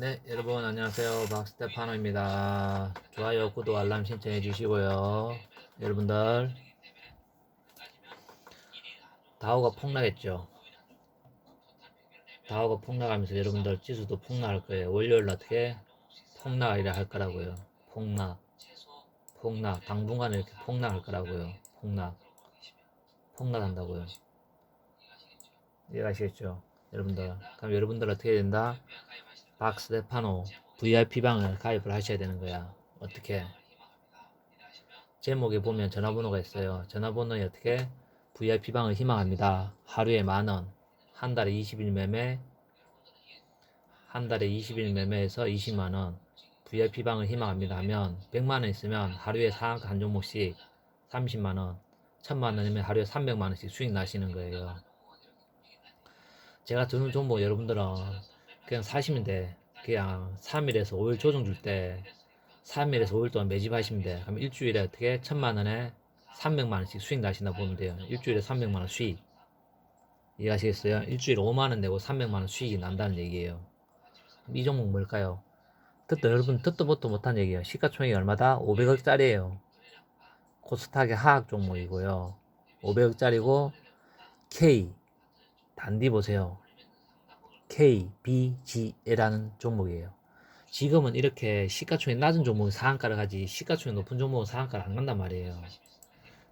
네, 여러분 안녕하세요. 박스테파노입니다. 좋아요, 구독, 알람 신청해 주시고요. 여러분들 다우가 폭락했죠. 다우가 폭락하면서 여러분들 지수도 폭락할 거예요. 월요일 어떻게 폭락이라 할 거라고요. 폭락, 폭락, 당분간 이렇게 폭락할 거라고요. 폭락, 폭락한다고요. 이해가시겠죠? 여러분들. 그럼 여러분들 어떻게 된다? 박스테파노 VIP 방을 가입을 하셔야 되는 거야. 어떻게? 제목에 보면 전화번호가 있어요. 전화번호에 어떻게? VIP 방을 희망합니다. 하루에 만 원, 한 달에 20일 매매, 한 달에 20일 매매에서 20만 원. VIP 방을 희망합니다 하면 100만 원 있으면 하루에 상한가 한 종목씩 30만 원, 1000만 원이면 하루에 300만 원씩 수익 나시는 거예요. 제가 드는 종목 여러분들은 그냥 사시면 돼. 그냥 3일에서 5일 조정 줄 때 3일에서 5일 동안 매집하시면 돼. 그럼 일주일에 어떻게 천만 원에 300만 원씩 수익 나신다 보면 돼요. 일주일에 300만 원 수익. 이해하시겠어요? 일주일에 5만 원 내고 300만 원 수익이 난다는 얘기예요. 이 종목 뭘까요? 듣도 여러분 듣도 보도 못한 얘기예요. 시가총액이 얼마다? 500억짜리예요. 코스닥의 하락 종목이고요. 500억짜리고 K 단디 보세요. KBG라는 종목이에요. 지금은 이렇게 시가총액 낮은 종목은 상한가를 가지 시가총액 높은 종목은 상한가를 안 간단 말이에요.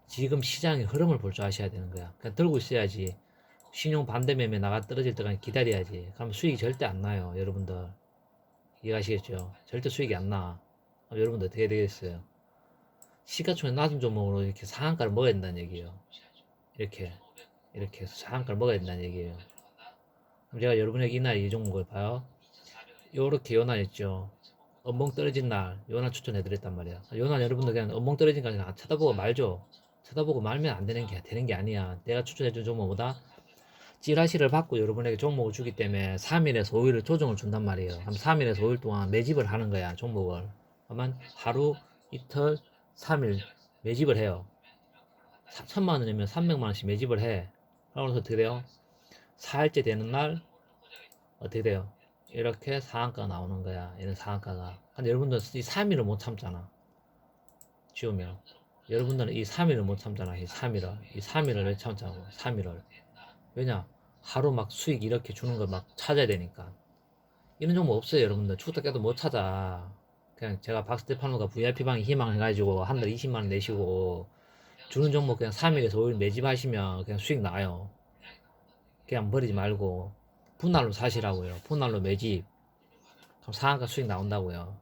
지금 시장의 흐름을 볼 줄 아셔야 되는 거야. 그냥 들고 있어야지. 신용 반대 매매 나가 떨어질 때까지 기다려야지. 그럼 수익이 절대 안 나요, 여러분들. 이해하시겠죠? 절대 수익이 안 나. 여러분들 어떻게 되겠어요? 시가총액 낮은 종목으로 이렇게 상한가를 먹어야 된다는 얘기예요. 이렇게 이렇게 상한가를 먹어야 된다는 얘기예요. 그럼 제가 여러분에게 이날 이 종목을 봐요. 요렇게 요날 있죠. 엄봉 떨어진 날 요날 추천해 드렸단 말이야. 요날 여러분들 그냥 엄봉 떨어진 거 그냥 쳐다보고 말죠. 쳐다보고 말면 안 되는 게 되는 게 아니야. 내가 추천해 준 종목보다 찌라시를 받고 여러분에게 종목을 주기 때문에 3일에서 5일을 조정을 준단 말이에요. 그럼 3일에서 5일 동안 매집을 하는 거야, 종목을. 그러면 하루, 이틀, 3일 매집을 해요. 3천만 원이면 300만 원씩 매집을 해. 그러면서 돼요? 4일째 되는 날 어떻게 돼요? 이렇게 상한가가 나오는 거야. 이런 상한가가. 근데 여러분들 이 3일을 못 참잖아. 지우면. 여러분들은 이 3일을 못 참잖아. 이 3일을. 이 3일을 왜 참자고. 3일을. 왜냐? 하루 막 수익 이렇게 주는 걸 막 찾아야 되니까. 이런 종목 없어요, 여러분들. 죽다 깨도 못 찾아. 그냥 제가 박스테파노가 VIP방에 희망해가지고 한 달 20만원 내시고 주는 종목 그냥 3일에서 5일 매집하시면 그냥 수익 나요. 그냥 버리지 말고 분할로 사시라고요. 분할로 매집. 그럼 상한가 수익 나온다고요.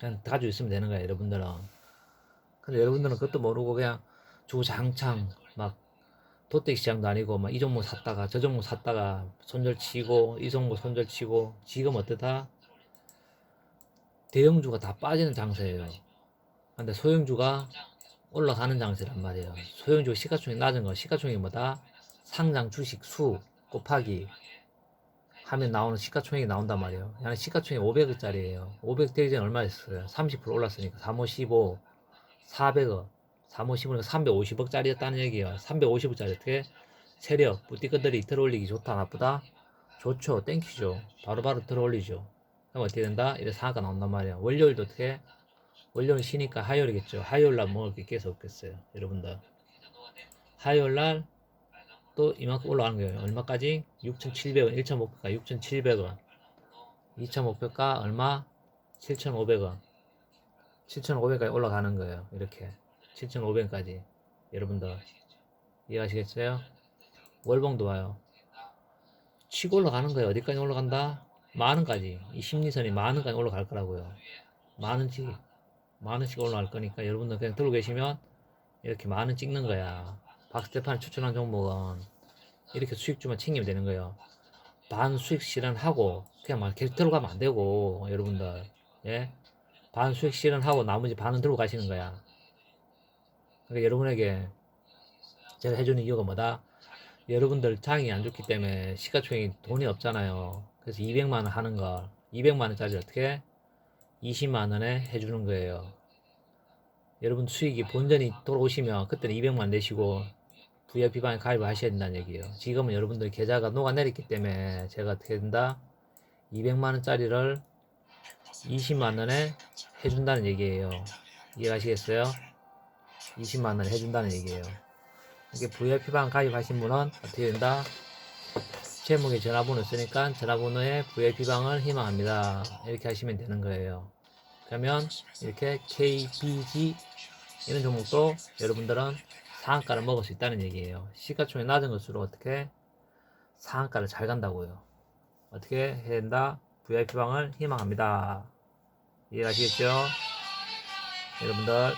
그냥 가지고 있으면 되는 거예요, 여러분들은. 근데 여러분들은 그것도 모르고 그냥 주장창 막 도떼기 시장도 아니고 막 이 종목 샀다가 저 종목 샀다가 손절치고 이 종목 손절치고 지금 어떠다? 대형주가 다 빠지는 장세예요. 근데 소형주가 올라가는 장세란 말이에요. 소형주 시가총액 낮은 거 시가총액이 뭐다? 상장 주식 수 곱하기 하면 나오는 시가총액이 나온단 말이에요. 그냥 시가총액 500억짜리예요. 500 되기 전에 얼마 였어요? 30% 올랐으니까 355, 400억, 355니까 350억짜리였다는 얘기예요. 350억짜리 어떻게? 세력, 부티것들이 들어올리기 좋다 나쁘다? 좋죠. 땡큐죠. 바로바로 들어올리죠. 그럼 어떻게 된다? 이래 상한가 나온단 말이에요. 월요일도 어떻게? 월요일 쉬니까 화요일이겠죠. 화요일날 먹을 게 있겠어 없겠어요. 여러분들. 화요일날 또 이만큼 올라가는 거예요. 얼마까지? 6,700원, 1차 목표가 6,700원. 2차 목표가 얼마? 7,500원. 7,500원까지 올라가는 거예요. 이렇게. 7,500원까지. 여러분들. 이해하시겠어요? 월봉도 와요. 치고 올라가는 거예요. 어디까지 올라간다? 만 원까지. 이 심리선이 만 원까지 올라갈 거라고요. 만 원씩, 만 원씩 올라갈 거니까 여러분들 그냥 들고 계시면 이렇게 만원 찍는 거야. 박스테판 추천한 종목은 이렇게 수익주만 챙기면 되는 거예요. 반 수익 실현하고 그냥 막 계속 들어가면 안 되고 여러분들 예? 반 수익 실현하고 나머지 반은 들고 가시는 거야. 그러니까 여러분에게 제가 해주는 이유가 뭐다? 여러분들 장이 안 좋기 때문에 시가총액 돈이 없잖아요. 그래서 200만 원 하는 거 200만 원짜리 어떻게 20만 원에 해주는 거예요. 여러분 수익이 본전이 돌아오시면 그때는 200만 내시고 VIP방에 가입을 하셔야 된다는 얘기예요. 지금은 여러분들 계좌가 녹아내렸기 때문에 제가 된다? 200만원짜리를 20만원에 해준다는 얘기예요. 이해가시겠어요? 20만원 해준다는 얘기예요. 이게 VIP방 가입하신 분은 어떻게 된다? 제목에 전화번호 쓰니까 전화번호에 VIP방을 희망합니다. 이렇게 하시면 되는 거예요. 그러면 이렇게 KBG 이런 종목도 여러분들은 상한가를 먹을 수 있다는 얘기예요. 시가총이 낮은 것으로 어떻게 상한가를 잘 간다고요. 어떻게 해야 된다? VIP방을 희망합니다. 이해가시겠죠? 여러분들